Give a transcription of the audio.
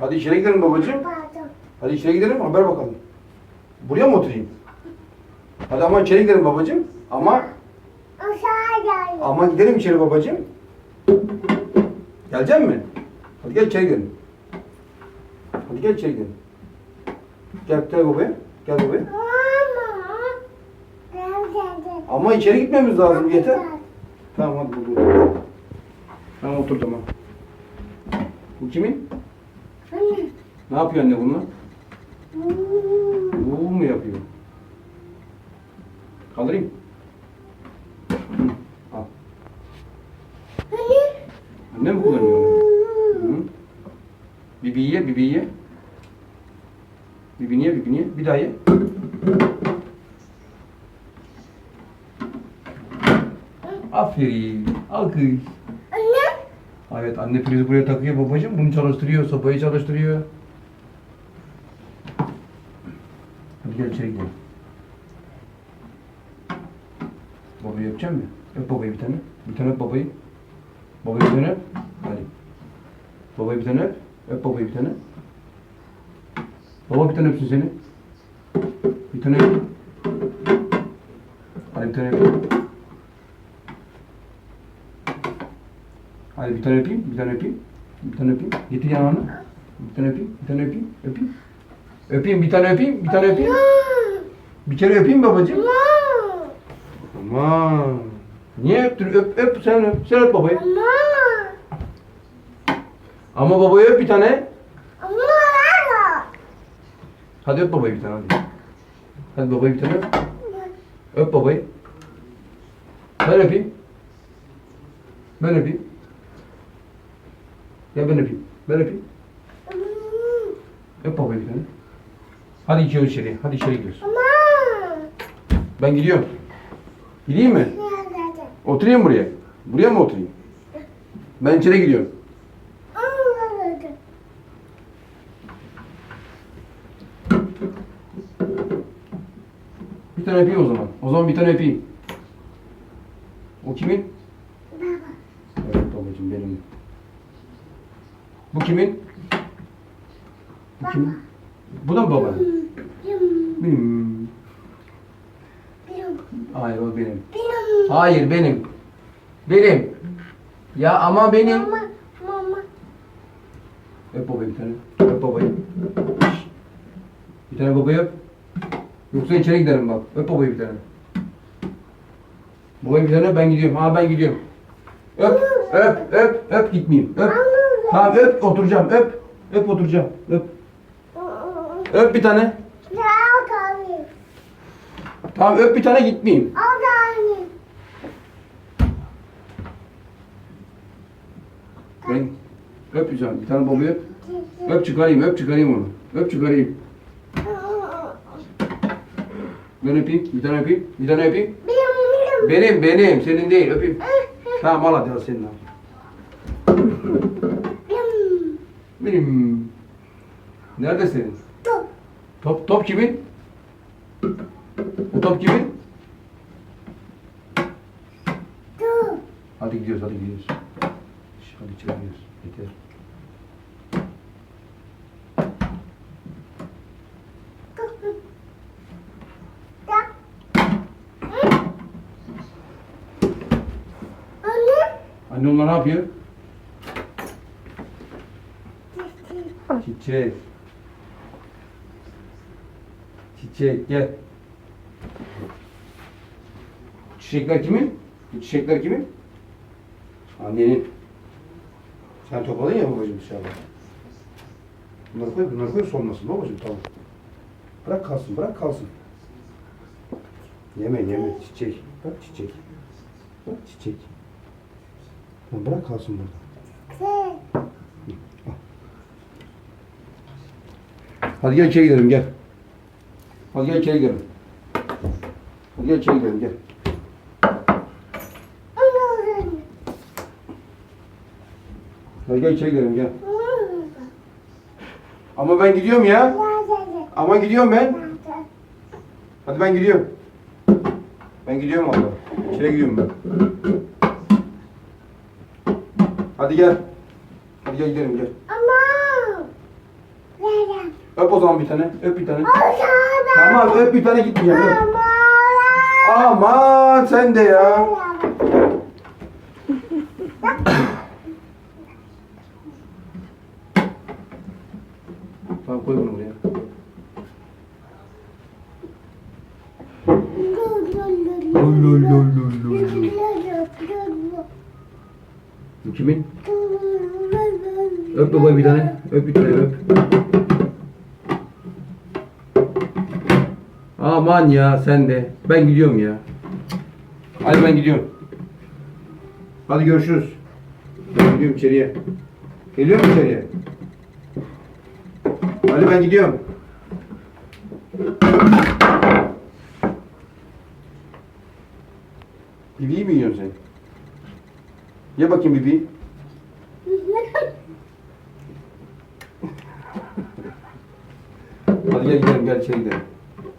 Hadi içeri gidelim babacığım. Hadi içeri gidelim haber bakalım. Buraya mı oturayım? Hadi ama içeri gidelim babacığım. Ama ama gidelim içeri babacığım. Gelecek mi? Hadi gel içeri gidelim. Hadi gel içeri gidelim. Gel gel babaya. Gel babaya. Ama içeri gitmemiz lazım yeter. Tamam hadi burada. Tamam otur tamam. Bu kimin? Ne yapıyor anne bununla? Hmm. Bu mu yapıyor? Kaldırayım. Al. Anne. Anne mi kullanıyor onu? Hı. Bibi ye, bibi ye. Bibi ye, bibi ye. Bir daha ye. Aferin. Alkış. Evet anne prizi buraya takıyor babacığım. Bunu çalıştırıyor, sopayı çalıştırıyor. Hadi gel içeri gidelim. Babayı öpecek mi? Öp babayı bir tane. Bir tane öp babayı. Babayı bir tane öp. Hadi. Babayı bir tane öp. Öp babayı bir tane. Baba bir tane öpsün seni. Bir tane öp. Hadi bir tane öpeyim. Hadi bir tane öpeyim, bir tane öpeyim. Bir tane öpeyim. Getir yanağını. Bir tane öpeyim, bir tane öpeyim. Öpeyim. Öpeyim, bir tane öpeyim, bir tane öpeyim. Bir kere öpeyim babacığım. Aman. Niye öptün? Öp, öp sen öp. Sen öp babayı. Ama babayı öp bir tane. Hadi öp babayı bir tane hadi. Hadi babayı bir tane öp. Öp babayı. Ben öpeyim. Ben öpeyim. Ya ben öpeyim. Ben öpeyim. Öp babayı bir tane. Hadi gidiyoruz içeri. Hadi içeri gidiyoruz. Ben gidiyorum. Gideyim mi? Gel gel gel. Oturayım buraya. Buraya mı oturayım? Ben içeri gidiyorum. Bir tane öpeyim o zaman. O zaman bir tane öpeyim. O kimin? Evet babacığım benim. Bu kimin? Bu kimin? Bu da mı baba? Benim. Hayır o benim. Hayır benim. Benim. Ya ama benim. Mama, mama. Öp babayı bir tane. Öp babayı. Bir tane babayı öp. Yoksa içeri giderim bak. Öp babayı bir tane. Babayı bir tane ben gidiyorum. Ha ben gidiyorum. Öp, öp, öp, öp gitmeyeyim. Öp. Tamam öp oturacağım. Öp. Öp oturacağım. Öp. Öp bir tane. Tamam öp bir tane gitmeyeyim. Ben öpeceğim. Bir tane babayı öp. Öp çıkarayım, öp çıkarayım onu. Öp çıkarayım. Ben öpeyim, bir tane öpeyim, bir tane öpeyim. Benim, Benim, benim. benim, senin değil, öpeyim. Tamam al hadi al senin al. Benim. Benim. Nerede senin? Top. Top, top kimin? O top kimin? Top. Hadi gidiyoruz, hadi gidiyoruz. Hadi içeri gidiyoruz. Yeter. Anne onlar ne yapıyor? Çiçek. Çiçek gel. Çiçekler kimin? Bu çiçekler kimin? Annenin. Sen topladın ya babacığım dışarıda. Bunları koy, bunları koy solmasın babacığım tamam. Bırak kalsın, bırak kalsın. Yeme, yeme. Çiçek. Bak çiçek. Bak çiçek. Bırak kalsın burada. Hadi gel içeri gidelim gel. Hadi gel içeri gidelim. Hadi gel içeri gidelim gel. Hadi gel içeri gidelim gel. Ama ben gidiyorum ya. Ama gidiyorum ben. Hadi ben gidiyorum. Ben gidiyorum valla. İçeri gidiyorum ben. Hadi gel. Hadi gel gidelim gel. Öp o zaman bir tane. Öp bir tane. Tamam öp bir tane gitmeyeceğim. Öp. Ama. Aman sen de ya. Tamam koy bunu buraya. Lol, lol, lol, lol, lol. Kimin? Öp baba bir tane. Öp bir tane öp. Aman ya sen de. Ben gidiyorum ya. Hadi ben gidiyorum. Hadi görüşürüz. Ben gidiyorum içeriye. Geliyor musun içeriye? Hadi ben gidiyorum. Bibi'yi mi yiyorsun sen? Ye bakayım Bibi'yi. Hadi gel gidelim gel içeri gidelim.